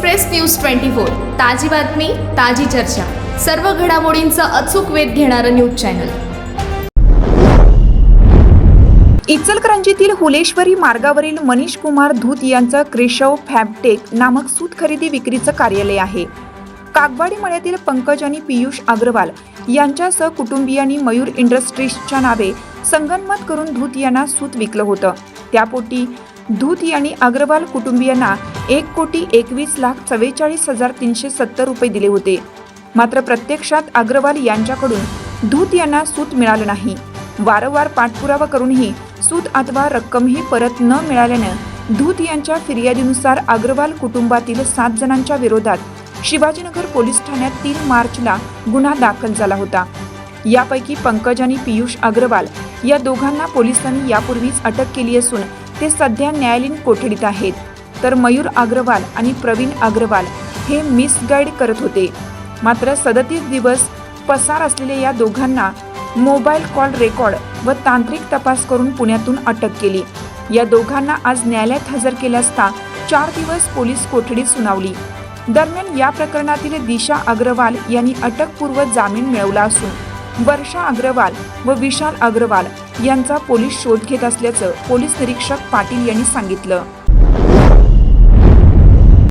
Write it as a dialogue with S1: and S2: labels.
S1: Express news twenty four. ताजी बातमी ताजी चर्चा. सर्व घडामोडींचा अचूक वेध घेणारं न्यूज चॅनल.
S2: इचलकरंजीतील हुलेश्वरी मार्गावरील मनीष कुमार धूत यांचं क्रेशव फॅबटेक नामक सूत खरेदी विक्रीचं कार्यालय आहे. कागवाडी मळ्यातील पंकज आणि पियुष अग्रवाल यांच्यासह कुटुंबियांनी मयूर इंडस्ट्रीजच्या नावे संगनमत करून धूत यांना सूत विकलं होतं. त्यापोटी धूत यांनी अग्रवाल कुटुंबियांना एक कोटी एकवीस लाख चव्वेचाळीस हजार तीनशे सत्तर रुपये दिले होते. मात्र प्रत्यक्षात अग्रवाल यांच्याकडून धूत यांना सूत मिळालं नाही. वारंवार पाठपुरावा करूनही सूत अथवा रक्कमही परत न मिळाल्यानं धूत यांच्या फिर्यादीनुसार अग्रवाल कुटुंबातील सात जणांच्या विरोधात शिवाजीनगर पोलीस ठाण्यात तीन मार्चला गुन्हा दाखल झाला होता. यापैकी पंकज आणि पियुष अग्रवाल या दोघांना पोलिसांनी यापूर्वीच अटक केली असून ते सध्या न्यायालयीन कोठडीत आहेत. तर मयूर अग्रवाल आणि प्रवीण अग्रवाल हे मिसगाईड करत होते. मात्र सदतीस दिवस पसार असलेल्या या दोघांना मोबाईल कॉल रेकॉर्ड व तांत्रिक तपास करून पुण्यातून अटक केली. या दोघांना आज न्यायालयात हजर केले असता चार दिवस पोलीस कोठडी सुनावली. दरम्यान या प्रकरणातील दिशा अग्रवाल यांनी अटकपूर्व जामीन मिळवला असून वर्षा अग्रवाल व विशाल अग्रवाल यांचा पोलीस शोध घेत असल्याचं पोलीस निरीक्षक पाटील यांनी सांगितलं.